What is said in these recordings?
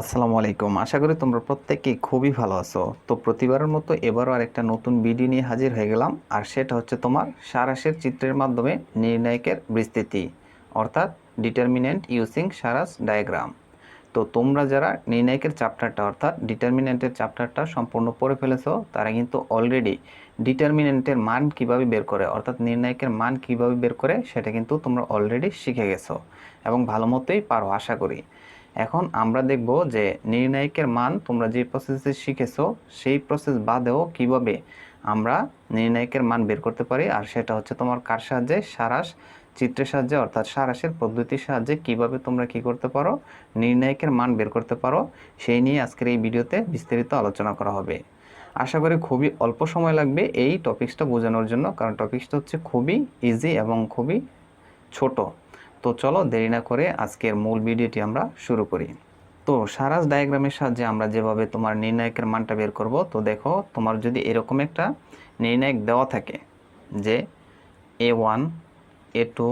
আসসালামু আলাইকুম। আশা করি তোমরা প্রত্যেকেই খুবই ভালো আছো। তো প্রতিবারের মতো এবারও আরেকটা নতুন ভিডিও নিয়ে হাজির হয়ে গেলাম। আর সেটা হচ্ছে তোমার সারাসের চিত্রের মাধ্যমে নির্ণায়কের বিস্তৃতি, অর্থাৎ ডিটারমিনেন্ট ইউজিং সারাস ডায়াগ্রাম তো তোমরা যারা নির্ণায়কের চ্যাপ্টারটা অর্থাৎ ডিটারমিনেন্টের চ্যাপ্টারটা সম্পূর্ণ পড়ে ফেলেছো, তারা কিন্তু অলরেডি ডিটারমিনেন্টের মান কীভাবে বের করে, অর্থাৎ নির্ণায়কের মান কীভাবে বের করে, সেটা কিন্তু তোমরা অলরেডি শিখে গেছো। এবং ভালো মতোই পারো, আশা করি। এখন আমরা দেখব যে নির্ণায়কের মান তোমরা যে প্রসেসে শিখেছো, সেই প্রসেস বাদেও কীভাবে আমরা নির্ণায়কের মান বের করতে পারি? আর সেটা হচ্ছে তোমার কার সাহায্যে? সারাস চিত্রের সাহায্যে, অর্থাৎ সারাসের পদ্ধতির সাহায্যে কীভাবে তোমরা কি করতে পারো? নির্ণায়কের মান বের করতে পারো? সেই নিয়ে আজকের এই ভিডিওতে বিস্তারিত আলোচনা করা হবে। আশা করি খুবই অল্প সময় লাগবে এই টপিক্সটা বোঝানোর জন্য, কারণ টপিক্সটা হচ্ছে খুবই ইজি এবং খুবই ছোট। তো চলো দেরি না করে আজকের মূল ভিডিওটি আমরা শুরু করি। তো সারাস ডায়াগ্রামের সাহায্যে আমরা যেভাবে তোমার নির্ণায়কের মানটা বের করব, তো দেখো তোমার যদি এরকম একটা নির্ণায়ক দেওয়া থাকে যে A one A two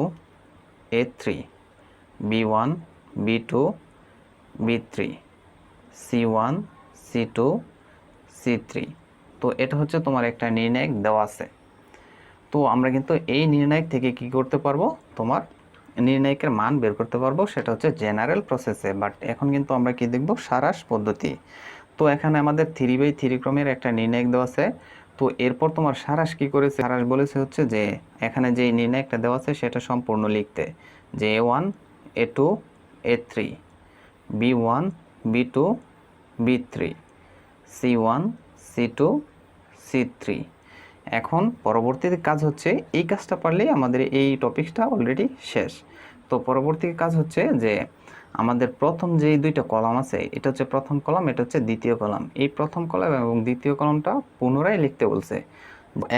A three B one B two B three C one C two C three তো এটা হচ্ছে তোমার একটা নির্ণায়ক দেওয়া আছে। তো আমরা কিন্তু এই নির্ণায়ক থেকে কি করতে পারব? তোমার নির্ণায়কের মান বের করতে পারব, সেটা হচ্ছে জেনারেল প্রসেসে বাট এখন কিন্তু আমরা কি দেখব? সারাস পদ্ধতি। তো এখানে আমাদের থ্রি বাই থ্রি ক্রমের একটা নির্ণায়ক দেওয়া আছে। তো এরপর তোমার সারাস কি করেছে? সারাস বলেছে হচ্ছে যে, এখানে যে নির্ণায়কটা দেওয়া আছে, সেটা সম্পূর্ণ লিখতে। যে A one A two A three B one B two B three C one C two C three এখন পরবর্তীতে কাজ হচ্ছে এই কাজটা পারলেই আমাদের এই টপিকসটা অলরেডি শেষ। তো পরবর্তী কাজ হচ্ছে যে আমাদের প্রথম যে দুইটা কলাম আছে, এটা হচ্ছে প্রথম কলাম, এটা হচ্ছে দ্বিতীয় কলাম। এই প্রথম কলাম এবং দ্বিতীয় কলামটা পুনরায় লিখতে বলছে।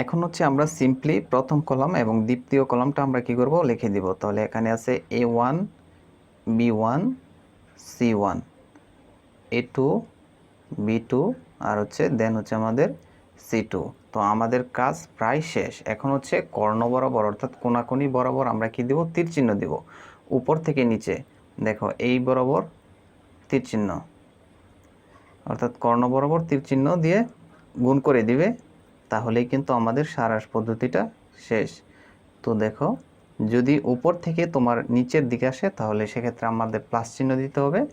এখন হচ্ছে আমরা সিম্পলি প্রথম কলাম এবং দ্বিতীয় কলামটা আমরা কি করব? লিখে দিব। তাহলে এখানে আছে A one B one C one A two B two আর হচ্ছে দেন হচ্ছে আমাদের সি টু তো আমাদের কাজ প্রায় শেষ। এখন হচ্ছে কর্ণ বরাবর, অর্থাৎ কোনাকুনি বরাবর আমরা কি দিব? তীর চিহ্ন দিব। উপর থেকে নিচে। দেখো, এই বরাবর তীর চিহ্ন। অর্থাৎ কর্ণ বরাবর তীর চিহ্ন দিয়ে গুণ করে দিবে। তাহলেই কিন্তু আমাদের সারাস পদ্ধতিটা শেষ। তো দেখো, যদি উপর থেকে তোমার নিচের দিকে আসে, তাহলে সেক্ষেত্রে আমাদের প্লাস চিহ্ন দিতে হবে।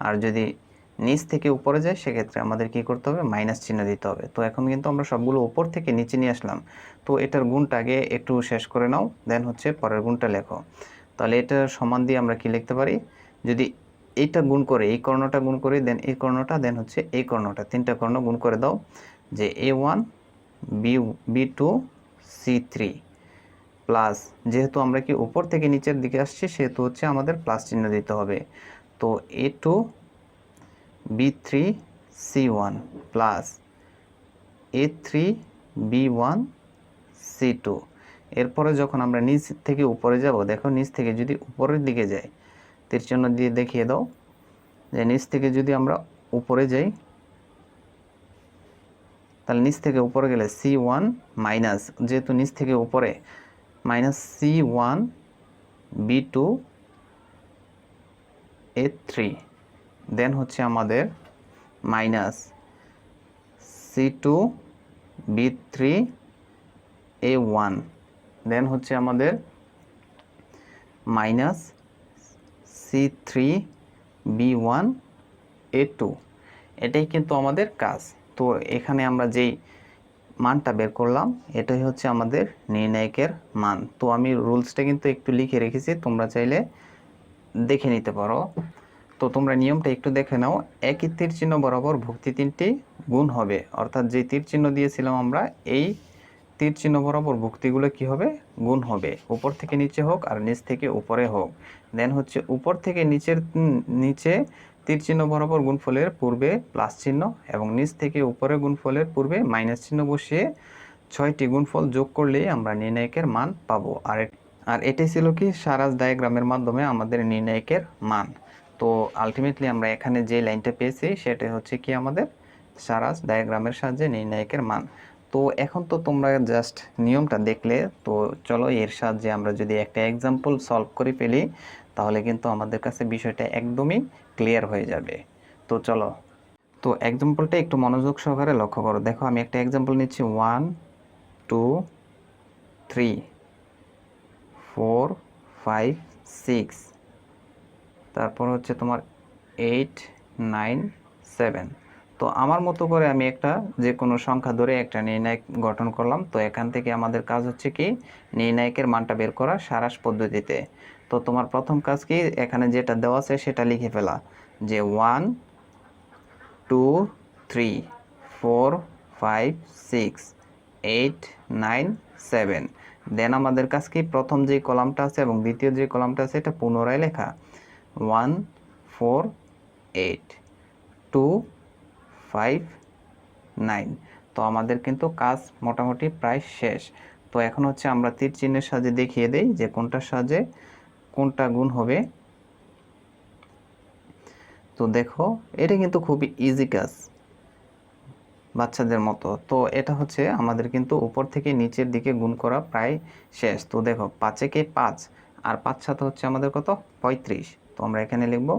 আর যদি নিচ থেকে উপরে যায়, সেক্ষেত্রে আমাদের কি করতে হবে? মাইনাস চিহ্ন দিতে হবে। তো এখন কিন্তু আমরা সবগুলো উপর থেকে নিচে নিয়ে আসলাম। তো এটার গুণটা আগে একটু শেষ করে নাও, দেন হচ্ছে পরের গুণটা লেখো। তাহলে এটা সমান দিয়ে আমরা কি লিখতে পারি? যদি এইটা গুণ করে, এই কর্ণটা গুণ করে, দেন এই কর্ণটা, দেন হচ্ছে এই কর্ণটা, তিনটা কর্ণ গুণ করে দাও। যে A one B B two C three plus যেহেতু আমরা কি উপর থেকে নিচের দিকে আসছি, সেহেতু হচ্ছে আমাদের প্লাস চিহ্ন দিতে হবে। তো A two B three C one plus A three B one C two এরপরে যখন আমরা নিচ থেকে উপরে যাব, দেখো নিচ থেকে যদি উপরের দিকে যাই, তীর চিহ্ন দিয়ে দেখিয়ে দাও, যে নিচ থেকে যদি আমরা উপরে যাই, তাহলে নিচ থেকে উপরে গেলে সি ওয়ান মাইনাস যেহেতু নিচ থেকে উপরে minus C one B two A three then হচ্ছে আমাদের minus C two B three A one then হচ্ছে আমাদের minus C three B one A two এটাই কিন্তু আমাদের কাজ। তো এখানে আমরা যেই মানটা বের করলাম, এটাই হচ্ছে আমাদের নির্ণায়কের মান। তো আমি রুলসটা কিন্তু একটু লিখে রেখেছি, তোমরা চাইলে দেখে নিতে পারো। তো তোমরা নিয়মটা একটু দেখে নাও। একই তীর চিহ্ন বরাবর ভক্তি তিনটি গুণ হবে। অর্থাৎ যে তীর চিহ্ন দিয়েছিলাম আমরা, এই তীর চিহ্ন বরাবর ভক্তিগুলো কি হবে? গুণ হবে। উপর থেকে নিচে হোক আর নিচ থেকে উপরে হোক। দেন হচ্ছে উপর থেকে নিচের, নিচে তীর চিহ্ন বরাবর গুণফলের পূর্বে প্লাস চিহ্ন এবং নিচ থেকে উপরে গুণফলের পূর্বে মাইনাস চিহ্ন বসিয়ে ছয়টি গুণফল যোগ করলেই আমরা নির্ণায়কের মান পাবো। আর আর এটাই ছিল কি? সারাজ ডায়াগ্রামের মাধ্যমে আমাদের নির্ণায়কের মান। তো আলটিমেটলি আমরা এখানে যে লাইনটা পেয়েছি সেটা হচ্ছে কি আমাদের সারাস ডায়াগ্রামের সাহায্যে নির্ণায়কের মান। তো এখন তো তোমরা জাস্ট নিয়মটা দেখলে, তো চলো এর সাহায্যে আমরা যদি একটা এক্সাম্পল সলভ করে ফেলি, তাহলে কিন্তু আমাদের কাছে বিষয়টা একদমই ক্লিয়ার হয়ে যাবে। তো চলো, তো এক্সাম্পলটা একটু মনোযোগ সহকারে লক্ষ্য করো। দেখো, আমি একটা এক্সাম্পল নিচ্ছি। One two three four five six তারপর হচ্ছে তোমার এইট নাইন সেভেন তো আমার মতো করে আমি একটা যে কোনো সংখ্যা ধরে একটা নির্ণায়ক গঠন করলাম। তো এখান থেকে আমাদের কাজ হচ্ছে কি? নির্ণায়কের মানটা বের করা সারাস পদ্ধতিতে। তো তোমার প্রথম কাজ কি? এখানে যেটা দেওয়া আছে সেটা লিখে ফেলা। যে one two three four five six eight nine seven then আমাদের কাছে কি? প্রথম যে কলামটা আছে এবং দ্বিতীয় যে কলামটা আছে, এটা পুনরায় লেখা। One, four, eight, two, five, nine. তো আমাদের কিন্তু কাজ মোটামুটি প্রায় শেষ। তো এখন হচ্ছে আমরা তীর চিহ্নের সাহায্যে দেখিয়ে দেই যে কোনটার সাহায্যে কোনটা গুণ হবে। তো দেখো, এটা কিন্তু খুবই ইজি কাজ বাচ্চাদের মতো। তো এটা হচ্ছে আমাদের কিন্তু উপর থেকে নিচের দিকে গুণ করা প্রায় শেষ। তো দেখো, পাঁচে কে পাঁচ, আর পাঁচ সাথে হচ্ছে আমাদের কত? পঁয়ত্রিশ। তো আমরা এখানে লিখব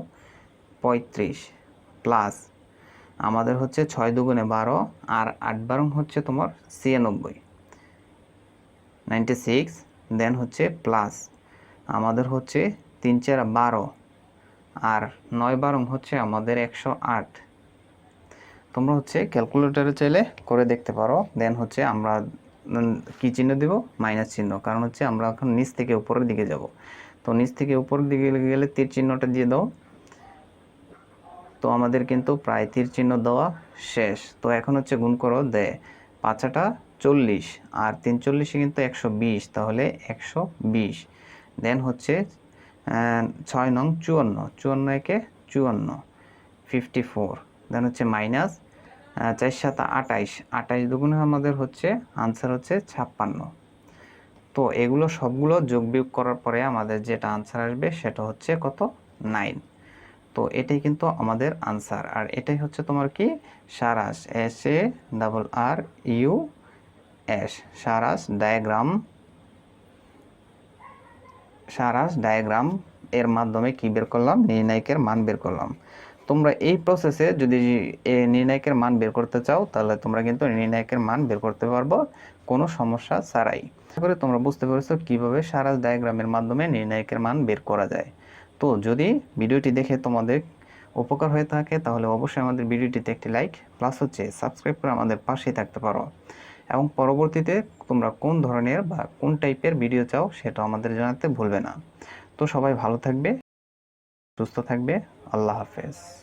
পঁয়ত্রিশ প্লাস আমাদের হচ্ছে ছয় দুগুণে বারো আর আট বারং হচ্ছে তোমার ছিয়ানব্বই। নাইনটি সিক্স দেন হচ্ছে প্লাস আমাদের হচ্ছে তিন চার বারো আর নয় বারং হচ্ছে আমাদের একশো আট। তোমরা হচ্ছে ক্যালকুলেটরে চাইলে করে দেখতে পারো দেন হচ্ছে আমরা কি চিহ্ন দেব? মাইনাস চিহ্ন, কারণ হচ্ছে আমরা এখন নিচ থেকে উপরের দিকে যাব। তো নিচ থেকে উপরের দিকে গেলে তীর চিহ্নটা দিয়ে দাও। তো আমাদের কিন্তু প্রায় তীর চিহ্ন দেওয়া শেষ। তো এখন হচ্ছে গুণ করো দে, পাঁচাটা চল্লিশ আর তিন চল্লিশে কিন্তু একশো বিশ, তাহলে একশো বিশ। দেন হচ্ছে ছয় নং চুয়ান্ন চুয়ান্ন একে চুয়ান্ন ফিফটি ফোর দেন হচ্ছে মাইনাস চার সাত আটাইশ আটাইশ দুগুণে আমাদের হচ্ছে আনসার হচ্ছে ছাপ্পান্ন। তো এগুলো সবগুলো যোগ বিয়োগ করার পরে আমাদের যেটা আনসার আসবে সেটা হচ্ছে কত? নাইন তো এটাই কিন্তু আমাদের আনসার আর এটাই হচ্ছে তোমার কি? Sarrus S A double R U S Sarrus diagram Sarrus diagram এর মাধ্যমে কি বের করলাম? নির্ণায়কের মান বের করলাম। তোমরা এই প্রসেসে যদি নির্ণায়কের মান বের করতে চাও, তাহলে তোমরা কিন্তু নির্ণায়কের মান বের করতে পারব, কোনো সমস্যা ছাড়াই। করি তোমরা বুঝতে পেরেছ কীভাবে সারাস ডায়াগ্রামের মাধ্যমে নির্ণায়কের মান বের করা যায়। তো যদি ভিডিওটি দেখে তোমাদের উপকার হয়ে থাকে, তাহলে অবশ্যই আমাদের ভিডিওটিতে একটি লাইক প্লাস হচ্ছে সাবস্ক্রাইব করে আমাদের পাশেই থাকতে পারো। এবং পরবর্তীতে তোমরা কোন ধরনের বা কোন টাইপের ভিডিও চাও সেটা আমাদের জানাতে ভুলবে না। তো সবাই ভালো থাকবে, সুস্থ থাকবে। আল্লাহ হাফেজ।